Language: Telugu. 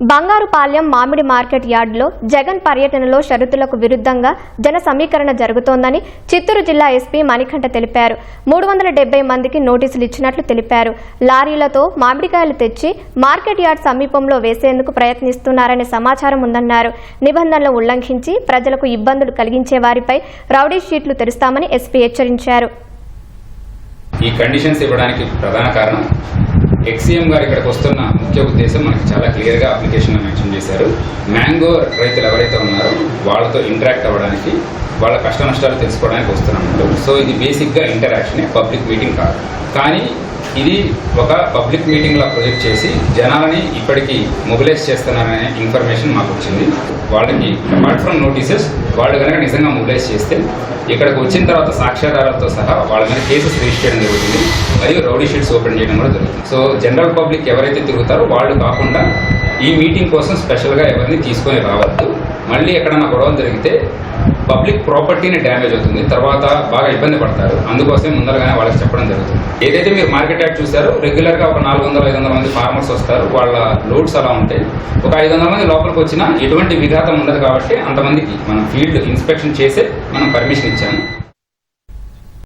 బంగారుపాలెం మామిడి మార్కెట్ యార్డులో జగన్ పర్యటనలో షరతులకు విరుద్ధంగా జన సమీకరణ జరుగుతోందని చిత్తూరు జిల్లా ఎస్పీ మణికంఠ తెలిపారు. మూడు వందల డెబ్బై మందికి నోటీసులు ఇచ్చినట్లు తెలిపారు. లారీలతో మామిడికాయలు తెచ్చి మార్కెట్ యార్డ్ సమీపంలో వేసేందుకు ప్రయత్నిస్తున్నారనే సమాచారం ఉందన్నారు. నిబంధనలు ఉల్లంఘించి ప్రజలకు ఇబ్బందులు కలిగించే వారిపై రౌడీ షీట్లు తెరుస్తామని ఎస్పీ హెచ్చరించారు. ఈ కండిషన్స్ ఇవ్వడానికి ప్రధాన కారణం ఎక్సీఎం గారు ఇక్కడికి వస్తున్న ముఖ్య ఉద్దేశం మనకి చాలా క్లియర్గా అప్లికేషన్లో మెన్షన్ చేశారు. మ్యాంగో రైతులు ఎవరైతే ఉన్నారో వాళ్ళతో ఇంటరాక్ట్ అవ్వడానికి వాళ్ళ కష్ట నష్టాలు తెలుసుకోవడానికి వస్తున్నాం సో ఇది బేసిక్గా ఇంటరాక్షన్ పబ్లిక్ మీటింగ్ కాదు. కానీ ఇది ఒక పబ్లిక్ మీటింగ్లా ప్రొజెక్ట్ చేసి జనాలని ఇప్పటికీ మొబిలైజ్ చేస్తున్నారనే ఇన్ఫర్మేషన్ మాకు వచ్చింది. వాళ్ళకి అపార్ట్ ఫ్రమ్ నోటీసెస్ వాళ్ళు కనుక నిజంగా మొబిలైజ్ చేస్తే ఇక్కడికి వచ్చిన తర్వాత సాక్ష్యాధారాలతో సహా వాళ్ళ మీద కేసెస్ రిజిస్టర్ చేయడం జరుగుతుంది. మరియు రౌడీ షీట్స్ ఓపెన్ చేయడం కూడా జరుగుతుంది. సో జనరల్ పబ్లిక్ ఎవరైతే తిరుగుతారో వాళ్ళు కాకుండా ఈ మీటింగ్ కోసం స్పెషల్గా ఎవరిని తీసుకొని రావద్దు. మళ్ళీ ఎక్కడైనా గొడవలు జరిగితే పబ్లిక్ ప్రాపర్టీని డ్యామేజ్ అవుతుంది. తర్వాత బాగా ఇబ్బంది పడతారు. అందుకోసం ముందరగానే వాళ్ళకి చెప్పడం జరుగుతుంది. ఏదైతే మీరు మార్కెట్ యాక్ట్ చూసారో రెగ్యులర్గా ఒక నాలుగు వందల ఐదు వందల మంది ఫార్మర్స్ వస్తారు. వాళ్ళ లోడ్స్ అలా ఉంటాయి. ఒక ఐదు వందల మంది లోపలికి వచ్చినా ఎటువంటి విఘాతం ఉండదు కాబట్టి అంతమందికి మనం ఫీల్డ్ ఇన్స్పెక్షన్ చేసే మనం పర్మిషన్ ఇచ్చాము.